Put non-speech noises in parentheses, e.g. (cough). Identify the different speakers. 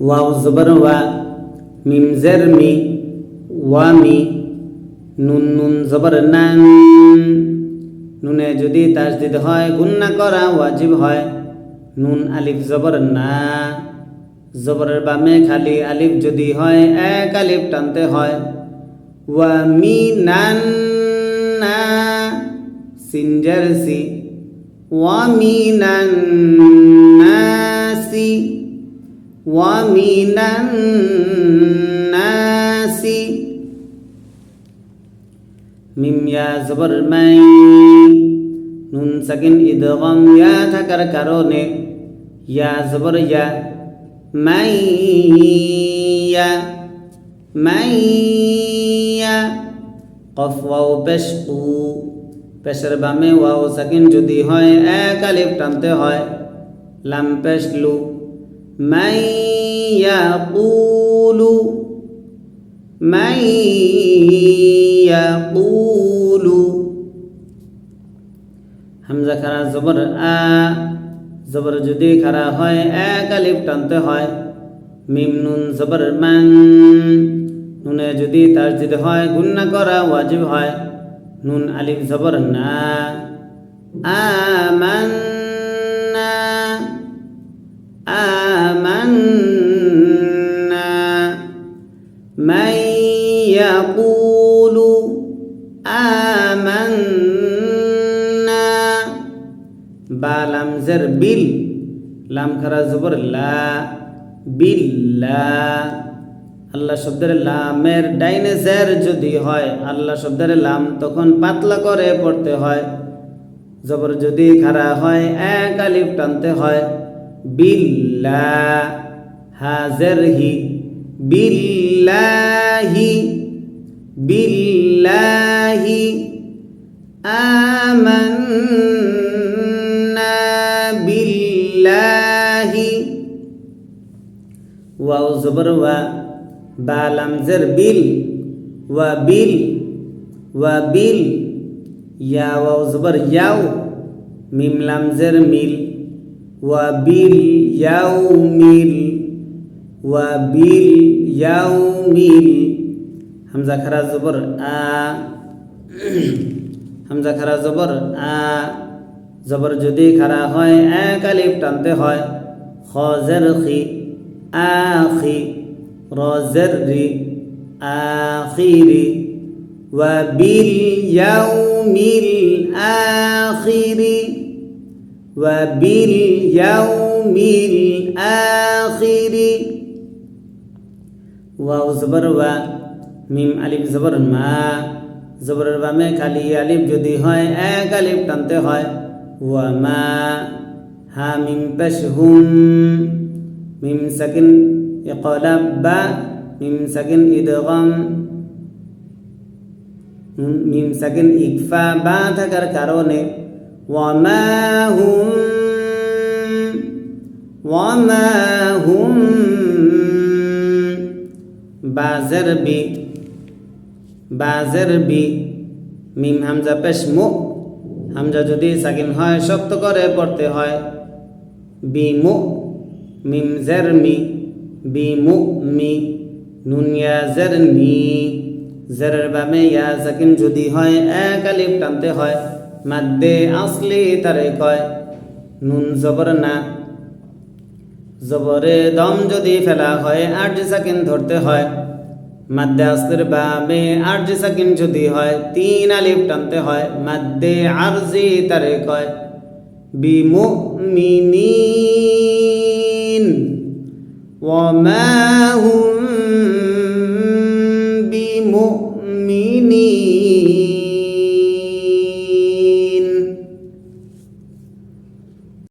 Speaker 1: Wow জবর ওয়া মিম জের মি ওয়া মি নুন নুন জবর নান নুনে যদি তাসদিদ হয়, গুন্না করা ওয়াজিব হয়। নুন আলিফ জবর না। জবরের বামে খালি আলিফ যদি হয়, এক আলিফ টানতে হয়। ওয়া মি নান না সিনজার সি। ওয়া মি নান নাসি ওয়া নান নাসি মিম ইয়া জবর মাই নুন সাকিন ইদগম ইয়া থাকার কারণে ইয়া জবর ইয়া মাইয়া মাইয়া কফ ওয়াও পেশ উ পেশের বামে ওয়াও সাকিন যদি হয় এক আলিফ টানতে হয় লাম পেশ লু মাইয়া কুলু মাইয়া কুলু হামজা খারা জবর আ, জবর যদি খারা হয়, এক আলিফ টানতে হয়। মিম নুন জবর মান, নুনে যদি তার যদি হয় গুন্না করা ওয়াজিব হয়। নুন আলিফ জবর না। আমান্না আমান্না من يقول آمنا বালাম জের বিল লাম খারা জবর লা বিল্লা আল্লাহ শব্দের লামের ডাইনে জের যদি হয় আল্লাহ শব্দের লাম তখন পাতলা করে পড়তে হয় জবর যদি খারা হয় এক আলিফ টানতে হয় বিল্লা হাজের হি বিল্লাহি বিল্লাহি, আমান্না বিল্লাহি। ওয়াও জবর ওয়া বালাম জের বিল, ওয়া বিল ওয়া বিল, ইয়া ওয়াও জবর ইয়াও, মিম লাম মিল। ইয়াও মিল হামজা খারা জবর আ, (clears throat) হামজা খারা জবর আ, জবর যদি খারা হয়, এক আলিফ টানতে হয়। খজের খি, আখি, রজের রি, আখিরি। ওয়া বিল ইয়াউমিল আখিরি ওয়া বিল ইয়াউমিল আখিরি ওয়াও জবর ওয়া মিম আলিফ জবর মা জবরের বামে খালি আলিফ যদি হয় এক আলিফ টানতে হয় ওয়া মা হা মিম পেশ হুম মিম সাকিন ইকলাব বা মিম সাকিন ইদগম মিম সাকিন ইকফা বা থাকার কারণে ওয়ামা হুম ওয়ামা হুম বাজের বি বাজের বি মিম হামজা পেশ মু হামজা যদি সাকিন হয়, শক্ত করে পড়তে হয়। বি মু মিম জের মি বি মু মি নুন ইয়া জের নি জেরের বামে ইয়া সাকিন যদি হয়, এক আলিফ টানতে হয়। মাদ্দে আসলি তারে কয়, নুন জবর না। জবরে দম যদি ফেলা হয়, আট সাকিন ধরতে হয়। মাদ্দে আসলের বাবে আট সাকিন যদি হয়, তিন আলিফ টানতে হয়। মাদ্দে আরজি তারে কয়, বিমুমিনিন। ওয়ামা হুম বিমুমিনিন